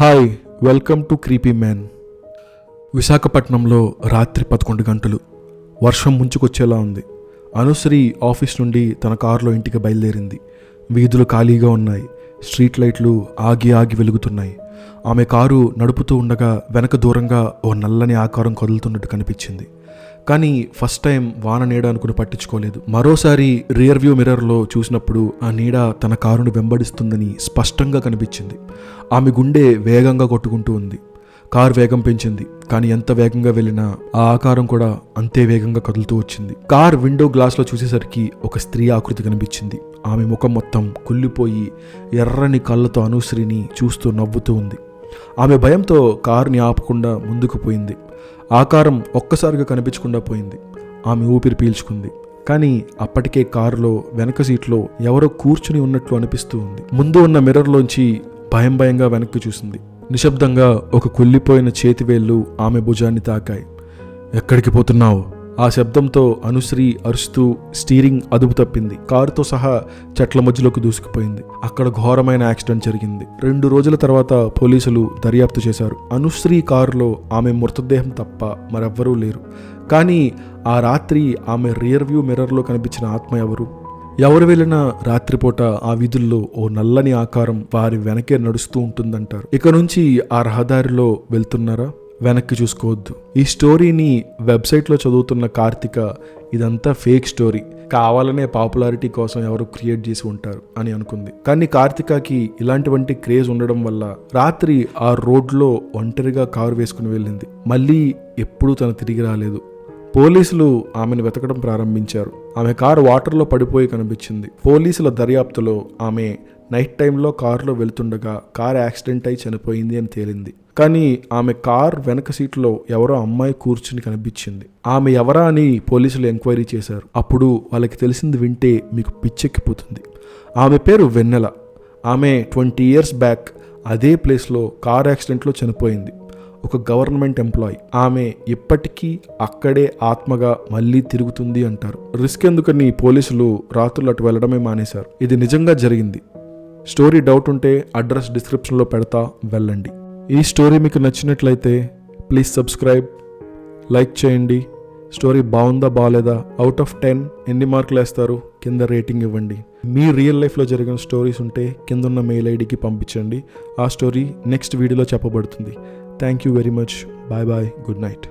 Hi welcome to creepy man విశాఖపట్నంలో రాత్రి పదకొండు గంటలు. వర్షం ముంచుకొచ్చేలా ఉంది. అనుశ్రీ ఆఫీస్ నుండి తన కారులో ఇంటికి బయలుదేరింది. వీధులు ఖాళీగా ఉన్నాయి. స్ట్రీట్ లైట్లు ఆగి ఆగి వెలుగుతున్నాయి. ఆమె కారు నడుపుతూ ఉండగా వెనక దూరంగా ఓ నల్లని ఆకారం కదులుతున్నట్టు కనిపించింది. కానీ ఫస్ట్ టైం వాన నీడ అనుకుని పట్టించుకోలేదు. మరోసారి రియర్ వ్యూ మిర్రర్లో చూసినప్పుడు ఆ నీడ తన కారును వెంబడిస్తుందని స్పష్టంగా కనిపించింది. ఆమె గుండె వేగంగా కొట్టుకుంటూ ఉంది. కారు వేగం పెంచింది. కానీ ఎంత వేగంగా వెళ్ళినా ఆ ఆకారం కూడా అంతే వేగంగా కదులుతూ వచ్చింది. కార్ విండో గ్లాస్లో చూసేసరికి ఒక స్త్రీ ఆకృతి కనిపించింది. ఆమె ముఖం మొత్తం కుళ్ళిపోయి ఎర్రని కళ్ళతో అనుశ్రీని చూస్తూ నవ్వుతూ ఉంది. ఆమె భయంతో కారుని ఆపకుండా ముందుకు పోయింది. ఆకారం ఒక్కసారిగా కనిపించకుండా పోయింది. ఆమె ఊపిరి పీల్చుకుంది. కానీ అప్పటికే కారులో వెనక సీట్లో ఎవరో కూర్చుని ఉన్నట్లు అనిపిస్తూ ఉంది. ముందు ఉన్న మిర్రర్లోంచి భయం భయంగా వెనక్కి చూసింది. నిశ్శబ్దంగా ఒక కుళ్ళిపోయిన చేతివేళ్ళు ఆమె భుజాన్ని తాకాయి. ఎక్కడికి పోతున్నావు? ఆ శబ్దంతో అనుశ్రీ అరుస్తూ స్టీరింగ్ అదుపు తప్పింది. కారుతో సహా చెట్ల మధ్యలోకి దూసుకుపోయింది. అక్కడ ఘోరమైన యాక్సిడెంట్ జరిగింది. రెండు రోజుల తర్వాత పోలీసులు దర్యాప్తు చేశారు. అనుశ్రీ కారులో ఆమె మృతదేహం తప్ప మరెవ్వరూ లేరు. కానీ ఆ రాత్రి ఆమె రియర్ వ్యూ మిర్రర్లో కనిపించిన ఆత్మ ఎవరు? ఎవరు వెళ్ళినా రాత్రిపూట ఆ వీధుల్లో ఓ నల్లని ఆకారం వారి వెనకే నడుస్తూ ఉంటుందంటారు. ఇక నుంచి ఆ రహదారిలో వెళ్తున్నారా? వెనక్కి చూసుకోవద్దు. ఈ స్టోరీని వెబ్సైట్లో చదువుతున్న కార్తిక ఇదంతా ఫేక్ స్టోరీ. కావాలనే పాపులారిటీ కోసం ఎవరు క్రియేట్ చేసి ఉంటారు అని అనుకుంది. కానీ కార్తికకి ఇలాంటివంటి క్రేజ్ ఉండడం వల్ల రాత్రి ఆ రోడ్లో ఒంటరిగా కారు వేసుకుని వెళ్ళింది. మళ్ళీ ఎప్పుడూ తను తిరిగి రాలేదు. పోలీసులు ఆమెను వెతకడం ప్రారంభించారు. ఆమె కారు వాటర్లో పడిపోయి కనిపించింది. పోలీసుల దర్యాప్తులో ఆమె నైట్ టైంలో కారులో వెళ్తుండగా కార్ యాక్సిడెంట్ అయి చనిపోయింది అని తేలింది. కానీ ఆమె కార్ వెనక సీట్లో ఎవరో అమ్మాయి కూర్చుని కనిపించింది. ఆమె ఎవరా అని పోలీసులు ఎంక్వైరీ చేశారు. అప్పుడు వాళ్ళకి తెలిసింది వింటే మీకు పిచ్చెక్కిపోతుంది. ఆమె పేరు వెన్నెల. ఆమె ట్వంటీ ఇయర్స్ బ్యాక్ అదే ప్లేస్లో కార్ యాక్సిడెంట్లో చనిపోయింది. ఒక గవర్నమెంట్ ఎంప్లాయీ. ఆమె ఇప్పటికీ అక్కడే ఆత్మగా మళ్ళీ తిరుగుతుంది అంటారు. రిస్క్ ఎందుకని పోలీసులు రాత్రులు అటు వెళ్ళడమే మానేశారు. ఇది నిజంగా జరిగింది. స్టోరీ డౌట్ ఉంటే అడ్రస్ డిస్క్రిప్షన్లో పెడతా వెళ్ళండి. ఈ స్టోరీ మీకు నచ్చినట్లయితే ప్లీజ్ సబ్స్క్రైబ్ లైక్ చేయండి. స్టోరీ బాగుందా బాగాలేదా? అవుట్ ఆఫ్ టెన్ ఎన్ని మార్కులు వేస్తారు? కింద రేటింగ్ ఇవ్వండి. మీ రియల్ లైఫ్లో జరిగిన స్టోరీస్ ఉంటే కింద ఉన్న మెయిల్ ఐడికి పంపించండి. ఆ స్టోరీ నెక్స్ట్ వీడియోలో చెప్పబడుతుంది. Thank you very much bye bye good night